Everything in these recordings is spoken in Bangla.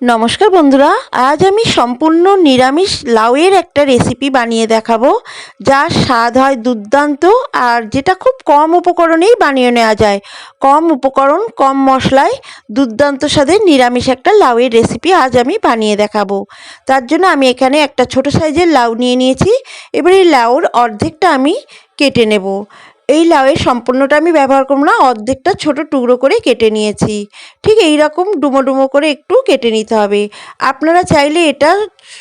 নমস্কার বন্ধুরা, আজ আমি সম্পূর্ণ নিরামিষ লাউয়ের একটা রেসিপি বানিয়ে দেখাবো, যার স্বাদ হয় দুর্দান্ত আর যেটা খুব কম উপকরণেই বানিয়ে নেওয়া যায়। কম উপকরণ, কম মশলায় দুর্দান্ত স্বাদের নিরামিষ একটা লাউয়ের রেসিপি আজ আমি বানিয়ে দেখাবো। তার জন্য আমি এখানে একটা ছোট সাইজের লাউ নিয়ে নিয়েছি, এবার এই লাউর অর্ধেকটা আমি কেটে নেব। এই লাউয়ের সম্পূর্ণটা আমি ব্যবহার করব না, অর্ধেকটা ছোট টুকরো করে কেটে নিয়েছি। ঠিক এই রকম ডুমো ডুমো করে একটু কেটে নিতে হবে। আপনারা চাইলে এটা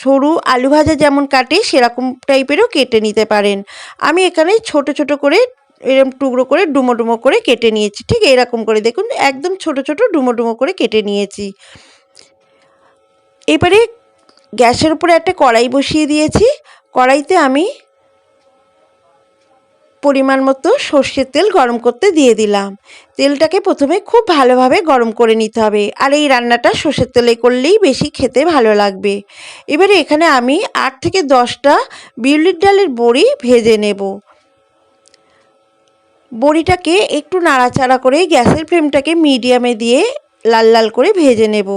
সরু আলু ভাজা যেমন কাটে, সেরকম টাইপেরও কেটে নিতে পারেন। আমি এখানে ছোট ছোট করে এরকম টুকরো করে ডুমো ডুমো করে কেটে নিয়েছি। ঠিক এরকম করে দেখুন, একদম ছোট ছোট ডুমো ডুমো করে কেটে নিয়েছি। এবারে গ্যাসের উপরে একটা কড়াই বসিয়ে দিয়েছি। কড়াইতে আমি পরিমাণ মতো সর্ষের তেল গরম করতে দিয়ে দিলাম। তেলটাকে প্রথমে খুব ভালোভাবে গরম করে নিতে হবে। আর এই রান্নাটা সর্ষের তেলে করলেই বেশি খেতে ভালো লাগবে। এবারে এখানে আমি আট থেকে দশটা বিউলির ডালের বড়ি ভেজে নেব। বড়িটাকে একটু নাড়াচাড়া করে গ্যাসের ফ্লেমটাকে মিডিয়ামে দিয়ে লাল লাল করে ভেজে নেব।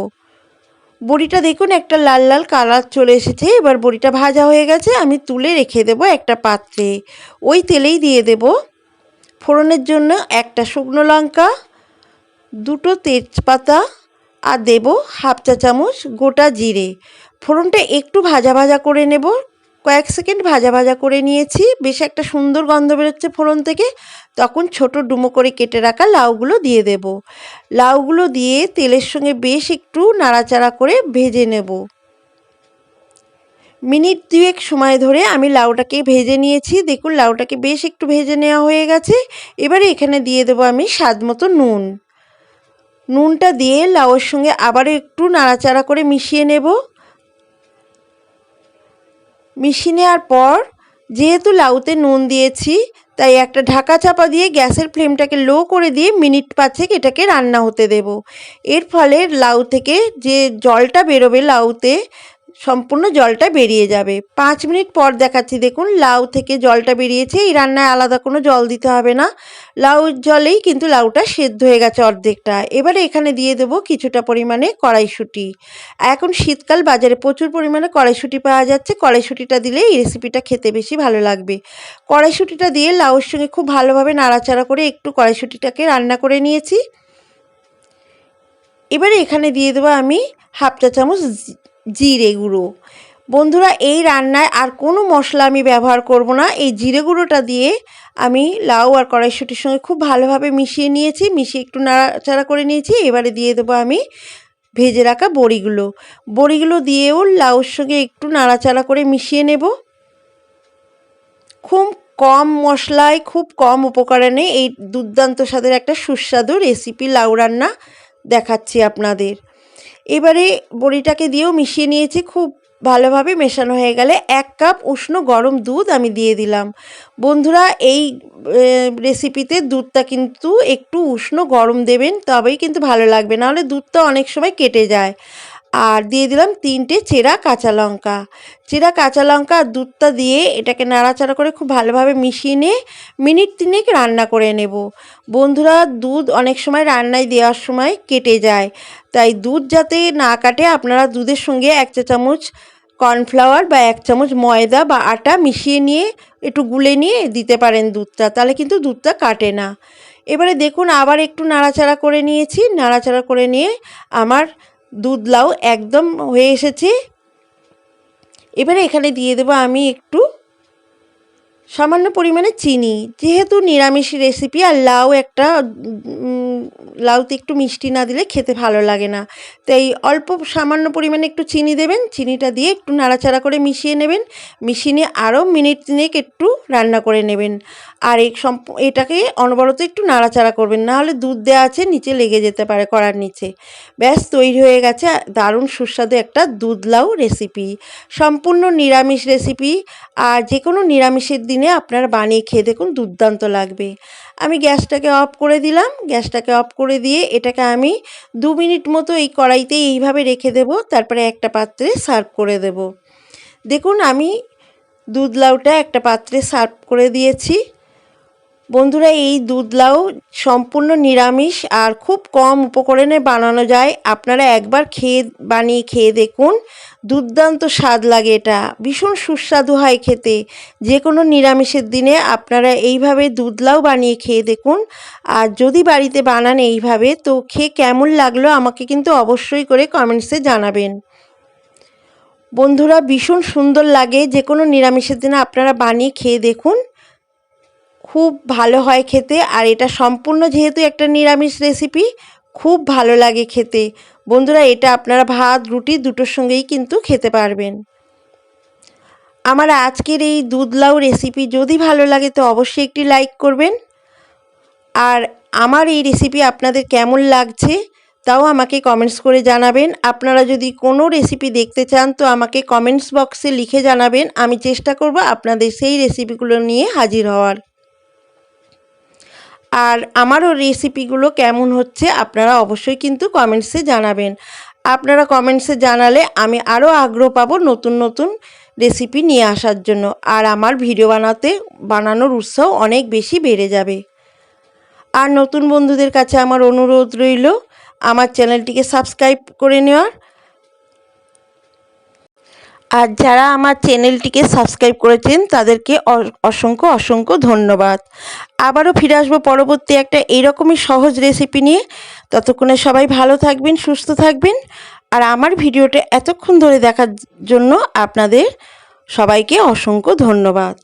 বড়িটা দেখুন, একটা লাল লাল কালার চলে এসেছে। এবার বড়িটা ভাজা হয়ে গেছে, আমি তুলে রেখে দেব একটা পাত্রে। ওই তেলেই দিয়ে দেব। ফোড়নের জন্য একটা শুকনো লঙ্কা, দুটো তেজপাতা, আর দেব হাফ চা চামচ গোটা জিরে। ফোড়নটা একটু ভাজা ভাজা করে নেব কয়েক সেকেন্ড ভাজা ভাজা করে নিয়েছি। বেশ একটা সুন্দর গন্ধ বেরোচ্ছে ফোড়ন থেকে। তখন ছোট ডুমো করে কেটে রাখা লাউগুলো দিয়ে দেব। লাউগুলো দিয়ে তেলের সঙ্গে বেশ একটু নাড়াচাড়া করে ভেজে নেব। মিনিট দুয়েক সময় ধরে আমি লাউটাকে ভেজে নিয়েছি। দেখুন, লাউটাকে বেশ একটু ভেজে নেওয়া হয়ে গেছে। এবারে এখানে দিয়ে দেবো আমি স্বাদ মতো নুন। নুনটা দিয়ে লাউয়ের সঙ্গে আবারও একটু নাড়াচাড়া করে মিশিয়ে নেব। মিশিয়ে নেওয়ার পর। যেহেতু লাউতে নুন দিয়েছি, তাই একটা ঢাকা চাপা দিয়ে গ্যাসের ফ্লেমটাকে লো করে দিয়ে মিনিট পাঁচেক এটাকে রান্না হতে দেব। এর ফলে লাউ থেকে যে জলটা বেরোবে লাউতে সম্পূর্ণ জলটা বেরিয়ে যাবে। পাঁচ মিনিট পর দেখাচ্ছি, দেখুন, লাউ থেকে জলটা বেরিয়েছে। এই রান্নায় আলাদা কোনো জল দিতে হবে না। লাউ জলেই কিন্তু লাউটা সেদ্ধ হয়ে গেছে অর্ধেকটা। এবারে এখানে দিয়ে দেবো কিছুটা পরিমাণে কড়াইশুঁটি। এখন শীতকাল, বাজারে প্রচুর পরিমাণে কড়াইশুঁটি পাওয়া যাচ্ছে। কড়াইশুঁটিটা দিলে এই রেসিপিটা খেতে বেশি ভালো লাগবে। কড়াইশুঁটিটা দিয়ে লাউর সঙ্গে খুব ভালোভাবে নাড়াচাড়া করে একটু কড়াইশুঁটিটাকে রান্না করে নিয়েছি। এবারে এখানে দিয়ে দেবো আমি হাফ চা চামচ জিরে গুঁড়ো। বন্ধুরা, এই রান্নায় আর কোনো মশলা আমি ব্যবহার করব না। এই জিরে গুঁড়োটা দিয়ে আমি লাউ আর কড়াইশুটির সঙ্গে খুব ভালোভাবে মিশিয়ে নিয়েছি, মিশিয়ে একটু নাড়াচাড়া করে নিয়েছি। এবারে দিয়ে দেবো আমি ভেজে রাখা বড়িগুলো। বড়িগুলো দিয়েও লাউর সঙ্গে একটু নাড়াচাড়া করে মিশিয়ে নেব। খুব কম মশলায়, খুব কম উপকরণে এই দুর্দান্ত স্বাদের একটা সুস্বাদু রেসিপি লাউ রান্না দেখাচ্ছি আপনাদের। এবারে বড়িটাকে দিয়েও মিশিয়ে নিয়েছি, খুব ভালোভাবে মেশানো হয়ে গেলে এক কাপ উষ্ণ গরম দুধ আমি দিয়ে দিলাম। বন্ধুরা, এই রেসিপিতে দুধটা কিন্তু একটু উষ্ণ গরম দেবেন, তবেই কিন্তু ভালো লাগবে। নাহলে দুধটা অনেক সময় কেটে যায়। আর দিয়ে দিলাম তিনটে চেরা কাঁচা লঙ্কা। চেরা কাঁচা লঙ্কা আর দুধটা দিয়ে এটাকে নাড়াচাড়া করে খুব ভালোভাবে মিশিয়ে নিয়ে মিনিট তিনেক রান্না করে নেব। বন্ধুরা, দুধ অনেক সময় রান্নায় দেওয়ার সময় কেটে যায়। তাই দুধ যাতে না কাটে, আপনারা দুধের সঙ্গে এক চা চামচ কর্নফ্লাওয়ার বা এক চামচ ময়দা বা আটা মিশিয়ে নিয়ে একটু গুলে নিয়ে দিতে পারেন দুধটা, তাহলে কিন্তু দুধটা কাটে না। এবারে দেখুন, আবার একটু নাড়াচাড়া করে নিয়েছি। নাড়াচাড়া করে নিয়ে আমার দুধ লাউ একদম হয়ে এসেছে। এবারে এখানে দিয়ে দেবো আমি একটু সামান্য পরিমাণে চিনি। যেহেতু নিরামিষ রেসিপি আর লাউ একটা লাউতে একটু মিষ্টি না দিলে খেতে ভালো লাগে না। তাই অল্প সামান্য পরিমাণে একটু চিনি দেবেন। চিনিটা দিয়ে একটু নাড়াচাড়া করে মিশিয়ে নেবেন। মিশিয়ে নিয়ে আরও মিনিট তিনেক একটু রান্না করে নেবেন। আর এই এটাকে অনবরত একটু নাড়াচাড়া করবেন। নাহলে দুধ দেওয়া আছে, নিচে লেগে যেতে পারে কড়ার নিচে। ব্যাস, তৈরি হয়ে গেছে দারুণ সুস্বাদু একটা দুধ লাউ রেসিপি সম্পূর্ণ নিরামিষ রেসিপি আর যে কোনো নিরামিষের দিনে আপনারা বানিয়ে খেয়ে দেখুন, দুর্দান্ত লাগবে। আমি গ্যাসটাকে অফ করে দিলাম। গ্যাসটাকে অফ করে দিয়ে এটাকে আমি দু মিনিট মতো এই কড়াইতেই এইভাবে রেখে দেব। তারপরে একটা পাত্রে সার্ভ করে দেব। দেখুন, আমি দুধ লাউটা একটা পাত্রে সার্ভ করে দিয়েছি। বন্ধুরা, এই দুধ লাউ সম্পূর্ণ নিরামিষ আর খুব কম উপকরণে বানানো যায়। আপনারা একবার খেয়ে, বানিয়ে খেয়ে দেখুন। দুর্দান্ত স্বাদ লাগে এটা। ভীষণ সুস্বাদু হয় খেতে। যে কোনো নিরামিষের দিনে আপনারা এইভাবে দুধ লাউ বানিয়ে খেয়ে দেখুন। আর যদি বাড়িতে বানান এইভাবে, তো খেয়ে কেমন লাগল আমাকে কিন্তু অবশ্যই করে কমেন্টসে জানাবেন। বন্ধুরা, ভীষণ সুন্দর লাগে। যে কোনো নিরামিষের দিনে আপনারা বানিয়ে খেয়ে দেখুন। খুব ভালো হয় খেতে। আর এটা সম্পূর্ণ যেহেতু একটা নিরামিষ রেসিপি খুব ভালো লাগে খেতে। বন্ধুরা, এটা আপনারা ভাত, রুটি দুটোর সঙ্গেই কিন্তু খেতে পারবেন। আমার আজকের এই দুধ লাউ রেসিপি যদি ভালো লাগে তো অবশ্যই একটি লাইক করবেন। আর আমার এই রেসিপি আপনাদের কেমন লাগছে তাও আমাকে কমেন্টস করে জানাবেন। আপনারা যদি কোনো রেসিপি দেখতে চান তো আমাকে কমেন্টস বক্সে লিখে জানাবেন। আমি চেষ্টা করব আপনাদের সেই রেসিপিগুলো নিয়ে হাজির হওয়ার। আর আমারও রেসিপিগুলো কেমন হচ্ছে আপনারা অবশ্যই কিন্তু কমেন্টসে জানাবেন। আপনারা কমেন্টসে জানালে আমি আরও আগ্রহ পাবো নতুন নতুন রেসিপি নিয়ে আসার জন্য। আর আমার ভিডিও বানাতে, বানানোর উৎসাহ অনেক বেশি বেড়ে যাবে। আর নতুন বন্ধুদের কাছে আমার অনুরোধ রইল, আমার চ্যানেলটিকে সাবস্ক্রাইব করে নেওয়ার। আর যারা আমার চ্যানেলটিকে সাবস্ক্রাইব করেছেন, তাদেরকে অসংখ্য অসংখ্য ধন্যবাদ। আবারও ফিরে আসব পরবর্তী একটা এইরকমই সহজ রেসিপি নিয়ে। ততক্ষণে সবাই ভালো থাকবেন, সুস্থ থাকবেন। আর আমার ভিডিওটা এতক্ষণ ধরে দেখার জন্য আপনাদের সবাইকে অসংখ্য ধন্যবাদ।